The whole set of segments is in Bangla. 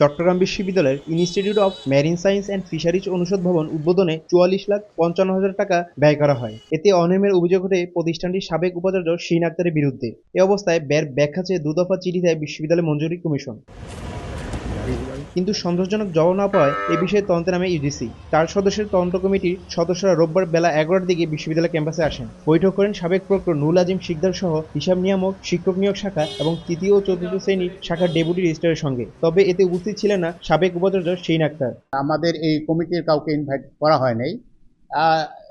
চট্টগ্রাম বিশ্ববিদ্যালয়ের institute of marine science and fisheries অনুষদ ভবন উদ্বোধনে চুয়াল্লিশ লাখ পঞ্চান্ন হাজার টাকা ব্যয় করা হয়। এতে অনিয়মের অভিযোগ ওঠে প্রতিষ্ঠানটির সাবেক উপাচার্য শিন আক্তারের বিরুদ্ধে। এ অবস্থায় ব্যয়ের ব্যাখ্যা চেয়ে দুদফা চিঠি দেয় বিশ্ববিদ্যালয় মঞ্জুরি কমিশন। কিন্তু সন্তোষজনক জবাব না পাওয়ায় এ বিষয়ে তদন্তে নামে ইউজিসি। চার সদস্যের তদন্ত কমিটির সদস্যরা রোববার বেলা এগারোটার দিকে বিশ্ববিদ্যালয় ক্যাম্পাসে আসেন। বৈঠক করেন সাবেক প্রক্টর নুল আজিম শিকদার সহ হিসাব নিয়ামক, শিক্ষক নিয়োগ শাখা এবং তৃতীয় ও চতুর্থ শ্রেণির শাখার ডেপুটি রেজিস্ট্রারের সঙ্গে। তবে এতে উপস্থিত ছিলেন না সাবেক উপাচার্য শিন আক্তার। আমাদের এই কমিটির কাউকে ইনভাইট করা হয় নাই।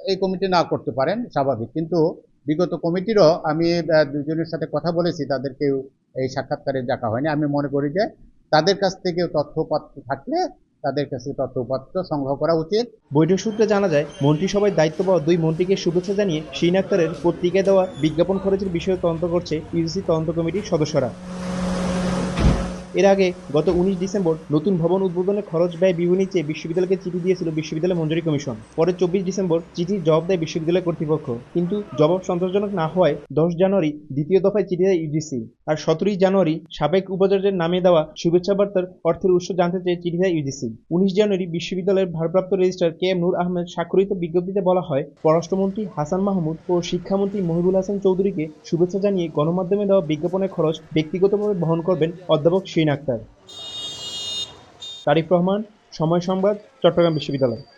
এই কমিটি না করতে পারেন, স্বাভাবিক। কিন্তু বিগত কমিটিরও আমি দুজনের সাথে কথা বলেছি, তাদেরকেও এই সাক্ষাৎকারে ডাকা হয়নি। আমি মনে করি যে তাদের কাছ থেকে তথ্যপত্র থাকলে তাদের কাছে তথ্যপত্র সংগ্রহ করা উচিত। বৈঠক সূত্রে জানা যায়, মন্ত্রিসভায় দায়িত্ব পাওয়া দুই মন্ত্রীকে শুভেচ্ছা জানিয়ে শিন আক্তারের পত্রিকায় দেওয়া বিজ্ঞাপন খরচের বিষয়ে তদন্ত করছে ইউজিসি তদন্ত কমিটির সদস্যরা। এর আগে গত উনিশ ডিসেম্বর নতুন ভবন উদ্বোধনের খরচ ব্যয় বিবরণী চেয়ে বিশ্ববিদ্যালয়কে চিঠি দিয়েছিল বিশ্ববিদ্যালয় মঞ্জুরি কমিশন। পরে চব্বিশ ডিসেম্বর চিঠির জবাব দেয় বিশ্ববিদ্যালয় কর্তৃপক্ষ। কিন্তু জবাব সন্তোষজনক না হওয়ায় দশ জানুয়ারি দ্বিতীয় দফায় চিঠি দেয় ইউজিসি আর সতেরোই জানুয়ারি সাবেক উপাচার্যের নামে দেওয়া শুভেচ্ছা বার্তার অর্থের উৎস জানতে চেয়ে চিঠি দেয় ইউজিসি উনিশ জানুয়ারি বিশ্ববিদ্যালয়ের ভারপ্রাপ্ত registrar K M Noor Ahmed স্বাক্ষরিত বিজ্ঞপ্তিতে বলা হয়, পররাষ্ট্রমন্ত্রী হাসান মাহমুদ ও শিক্ষামন্ত্রী মহিবুল হাসান চৌধুরীকে শুভেচ্ছা জানিয়ে গণমাধ্যমে দেওয়া বিজ্ঞাপনের খরচ ব্যক্তিগতভাবে বহন করবেন অধ্যাপক আক্তার তারিফ রহমান সময় সংবাদ চট্টগ্রাম বিশ্ববিদ্যালয়।